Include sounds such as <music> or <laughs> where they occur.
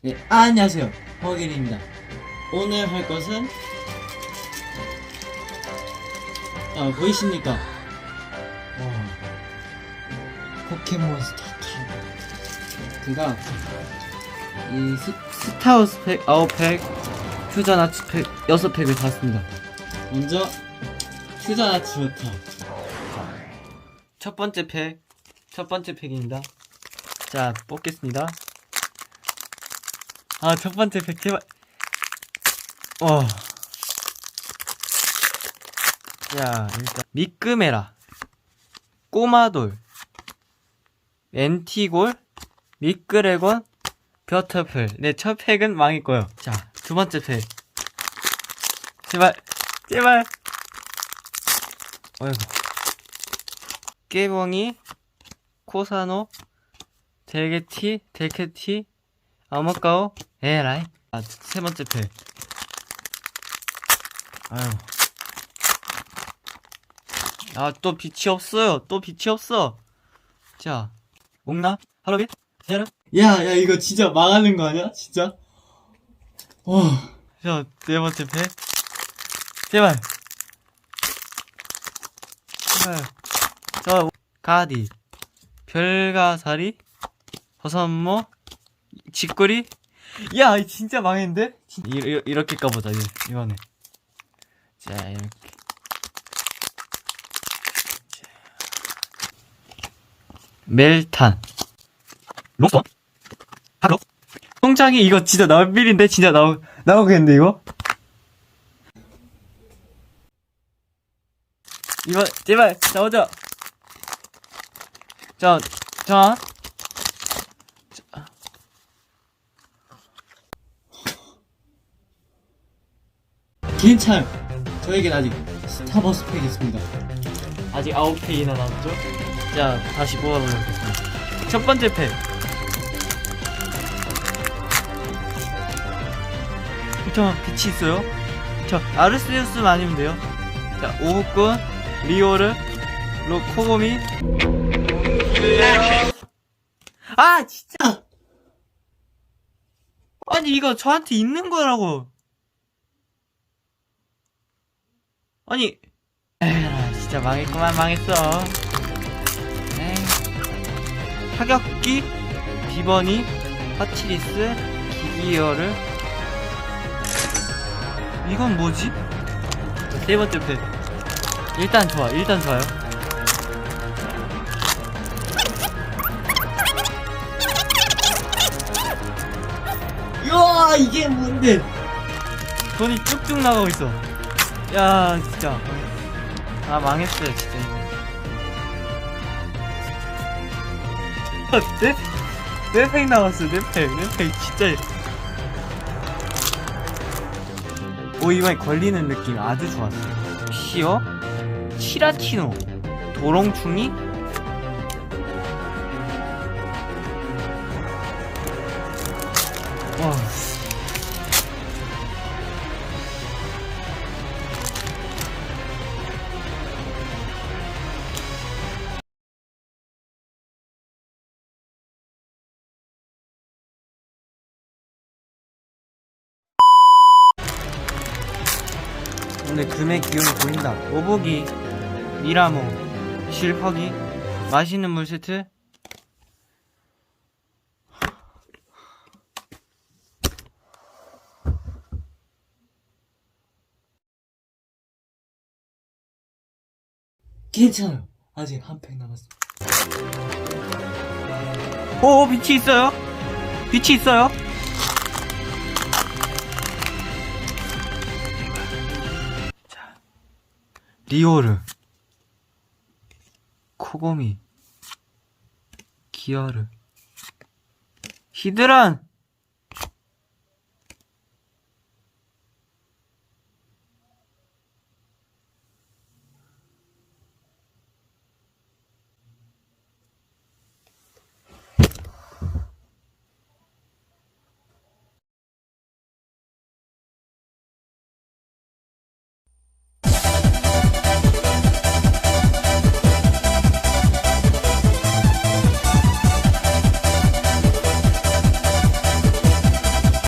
네, 아, 안녕하세요. 허길입니다. 오늘 할 것은, 아, 보이십니까? 와, 포켓몬 스타터. 제가, 이 스, 스타우스 팩 9팩, 퓨전 아츠 팩 6팩을 샀습니다. 먼저, 퓨전 아츠부터. 첫 번째 팩, 첫 번째 팩입니다. 자, 뽑겠습니다. 아, 첫 번째 팩 제발. 어. 자, 일단 미끄메라, 꼬마돌, 엔티골, 미끄레곤, 벼터플. 네, 첫 팩은 망했고요. 자, 두 번째 팩. 제발, 제발. 어이구. 깨봉이, 코사노, 델게티, 델케티, 아마까오 에라이. 아, 세 번째 패 아유. 아 또 빛이 없어요. 또 빛이 없어. 자 옥나? 하루비 세라 야야 이거 진짜 망하는 거 아니야? 진짜? 와자네 번째 패 제발. 제발. 저 가디. 별가사리? 버섯모 쥐꼬리? 야, 이 진짜 망했는데? 이, 이, 이 렇게 까보자, 이, 이번에. 자, 이렇게. 자. 멜탄. 롱손? 하루? 통장이 이거 진짜 나올 필인데? 진짜 나오, 나오겠는데, 이거? 이번, 제발, 나오자. 자, 자. 괜찮아요. 저에겐 아직 스타버스 팩이 있습니다. 아직 9팩이나 남았죠? 자, 다시 뽑아보겠습니다. 첫 번째 팩. 저 빛이 있어요. 저 아르세우스만 아니면 돼요. 자, 오후꾼, 리오르, 로, 코고미. 아, 진짜! 아니, 이거 저한테 있는 거라고. 아니. 에이 진짜 망했구만 망했어. 에이. 타격기 비버니 파치리스 기기어를. 이건 뭐지? 세 번째 팩 일단 좋아 일단 좋아요. 이야 이게 뭔데? 돈이 쭉쭉 나가고 있어 야 진짜. 아 망했어요 진짜. 내, 내팩 <laughs> 나왔어 내팩내팩 진짜. 오 이번에 걸리는 느낌 아주 좋았어. 시어? 치라치노. 도롱충이? 와 오늘 금의 기운이 보인다. 오복이, 미라모, 실퍼기, 맛있는 물 세트. 괜찮아요. 아직 한 팩 남았어. 오, 빛이 있어요. 빛이 있어요. 리오르 코고미 기어르 히드란